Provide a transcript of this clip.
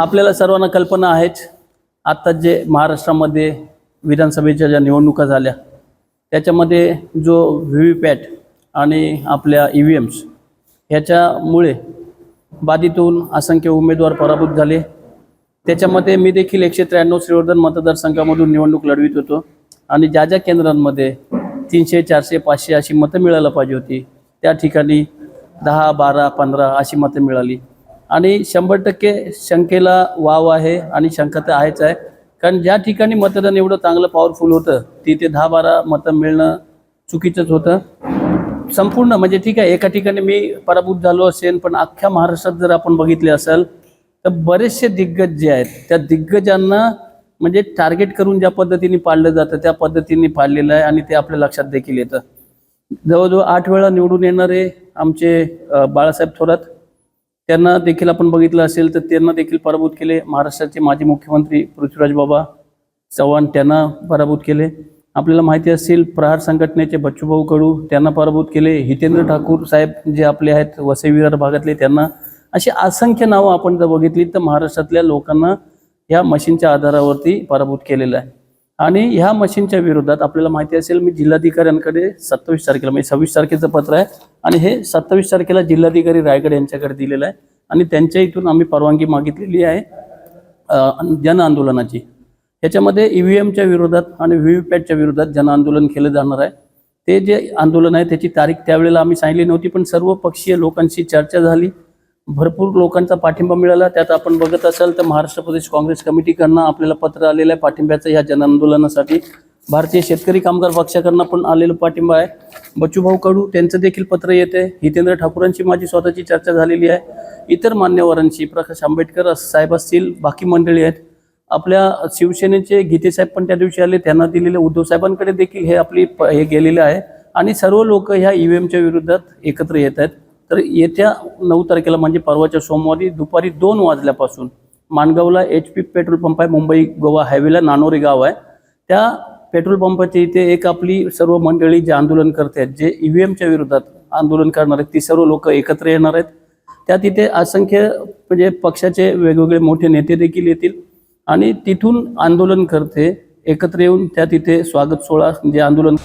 आपल्याला सर्वांना कल्पना आहेच आत्ता जे महाराष्ट्रामध्ये विधानसभेच्या ज्या निवडणुका झाल्या त्याच्यामध्ये जो व्ही व्ही पॅट आणि आपल्या ई व्ही एम्स ह्याच्यामुळे बाधितून असंख्य उमेदवार पराभूत झाले. त्याच्यामध्ये मी देखील एकशे त्र्याण्णव श्रीवर्धन मतदारसंघामधून निवडणूक लढवित होतो आणि ज्या ज्या केंद्रांमध्ये तीनशे चारशे पाचशे अशी मतं मिळायला पाहिजे होती त्या ठिकाणी दहा बारा पंधरा अशी मतं मिळाली. आणि शंभर टक्के शंकेला वाव आहे आणि शंका तर आहेच आहे. कारण ज्या ठिकाणी मतदान एवढं चांगलं पॉवरफुल होतं तिथे दहा बारा मतं मिळणं चुकीचंच होतं. संपूर्ण म्हणजे ठीक आहे एका ठिकाणी मी पराभूत झालो असेल पण अख्ख्या महाराष्ट्रात जर आपण बघितले असेल तर बरेचसे दिग्गज जे आहेत त्या दिग्गजांना म्हणजे टार्गेट करून ज्या पद्धतीने पाळलं जातं त्या पद्धतीने पाळलेलं आहे आणि ते आपल्या लक्षात देखील येतं. जवळजवळ आठ वेळा निवडून येणारे आमचे बाळासाहेब थोरात त्यांना देखील आपण बघितलं असेल तर त्यांना देखील पराभूत केले. महाराष्ट्राचे माजी मुख्यमंत्री पृथ्वीराज बाबा चव्हाण त्यांना पराभूत केले. आपल्याला माहिती असेल प्रहार संघटनेचे बच्चूभाऊ कडू त्यांना पराभूत केले. हितेंद्र ठाकूर साहेब जे आपले आहेत वसई विरार भागातले त्यांना अशी असंख्य नावं आपण जर बघितली तर महाराष्ट्रातल्या लोकांना ह्या मशीनच्या आधारावरती पराभूत केलेलं आहे. आणि ह्या मशीनच्या विरोधात आपल्याला माहिती असेल मी जिल्हाधिकाऱ्यांकडे सत्तावीस तारखेला म्हणजे सव्वीस तारखेचं पत्र आहे. आणि हे सत्तावीस तारखेला जिल्हाधिकारी रायगड यांच्याकडे दिलेलं आहे. आणि त्यांच्या इथून आम्ही परवानगी मागितलेली आहे जन आंदोलनाची. ह्याच्यामध्ये ई व्ही एमच्या विरोधात आणि व्ही व्ही पॅटच्या विरोधात जन आंदोलन केलं जाणार आहे. ते जे आंदोलन आहे त्याची तारीख त्यावेळेला आम्ही सांगितली नव्हती पण सर्व पक्षीय लोकांशी चर्चा झाली. भरपूर लोकांचा पाठिंबा मिळाला. त्यात आपण बघत असाल तर महाराष्ट्र प्रदेश काँग्रेस कमिटीकडनं आपल्याला पत्र आलेलं आहे पाठिंब्याचं ह्या जन आंदोलनासाठी भारतीय शेतकरी कामगार पक्षाकडनं पण आलेलं पाठिंबा आहे. बच्चूभाऊ कडू त्यांचं देखील पत्र येते हितेंद्र ठाकूरांची माझी स्वतःची चर्चा झालेली आहे. इतर मान्यवरांशी प्रकाश आंबेडकर साहेब असतील बाकी मंडळी आहेत. आपल्या शिवसेनेचे गीतेसाहेब पण त्या दिवशी आले. त्यांना दिलेले उद्धव साहेबांकडे देखील हे आपली प- हे गेलेलं आहे. आणि सर्व लोक ह्या ई व्ही एमच्या विरोधात एकत्र येत आहेत. तर येत्या नऊ तारखेला म्हणजे परवाच्या सोमवारी दुपारी दोन वाजल्यापासून माणगावला एच पी पेट्रोल पंप आहे मुंबई गोवा हायवेला नानोरी गाव आहे. त्या पेट्रोल पंपाच्या इथे एक आपली सर्व मंडळी जे आंदोलन करते आहेत जे ई व्ही एमच्या विरोधात आंदोलन करणार आहेत ती सर्व लोक एकत्र येणार आहेत. त्या तिथे असंख्य म्हणजे पक्षाचे वेगवेगळे मोठे नेते देखील येतील आणि तिथून आंदोलन करते एकत्र येऊन त्या तिथे स्वागत सोहळा जे आंदोलन